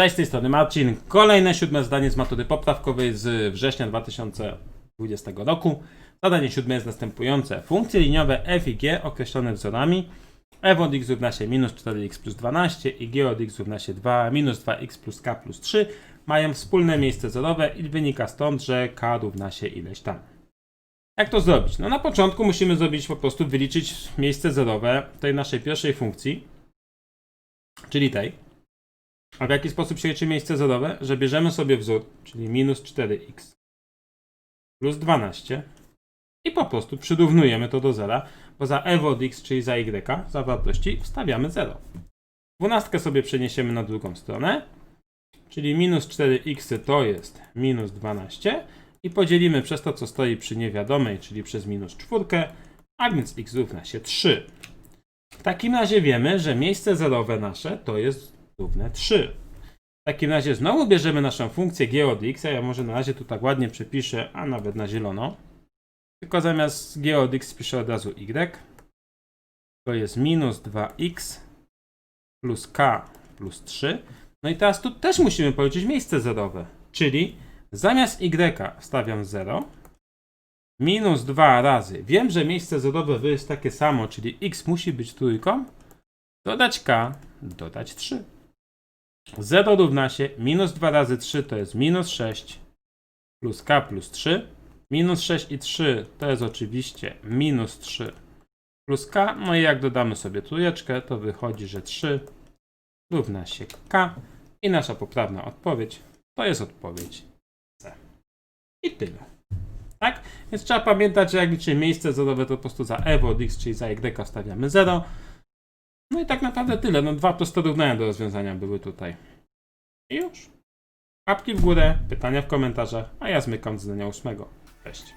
Cześć, z tej strony Marcin. Kolejne siódme zdanie z matury poprawkowej z września 2020 roku. Zadanie siódme jest następujące. Funkcje liniowe f i g określone wzorami f od x równa się minus 4x plus 12 i g od x równa się 2 minus 2x plus k plus 3 mają wspólne miejsce zerowe i wynika stąd, że k równa się ileś tam. Jak to zrobić? No na początku musimy zrobić po prostu wyliczyć miejsce zerowe tej naszej pierwszej funkcji, czyli tej. A w jaki sposób się liczy miejsce zerowe? Że bierzemy sobie wzór, czyli minus 4x plus 12 i po prostu przyrównujemy to do zera, bo za f od x, czyli za y, za wartości wstawiamy 0. 12 sobie przeniesiemy na drugą stronę, czyli minus 4x to jest minus 12 i podzielimy przez to, co stoi przy niewiadomej, czyli przez minus 4, a więc x równa się 3. W takim razie wiemy, że miejsce zerowe nasze to jest równe 3. W takim razie znowu bierzemy naszą funkcję g od x, ja może na razie tu tak ładnie przepiszę, a nawet na zielono. Tylko zamiast g od x piszę od razu y. To jest minus 2x plus k plus 3. No i teraz tu też musimy policzyć miejsce zerowe, czyli zamiast y wstawiam 0, minus 2 razy. Wiem, że miejsce zerowe jest takie samo, czyli x musi być trójką, dodać k, dodać 3. 0 równa się minus 2 razy 3 to jest minus 6 plus k plus 3. Minus 6 i 3 to jest oczywiście minus 3 plus k. No i jak dodamy sobie trójeczkę, to wychodzi, że 3 równa się k. I nasza poprawna odpowiedź to jest odpowiedź C. I tyle. Tak? Więc trzeba pamiętać, że jak liczymy miejsce zerowe, to po prostu za f od x, czyli za y stawiamy 0. No i tak naprawdę tyle. No dwa proste równania do rozwiązania były tutaj. I już. Łapki w górę, pytania w komentarzach, a ja zmykam z zdania ósmego. Cześć.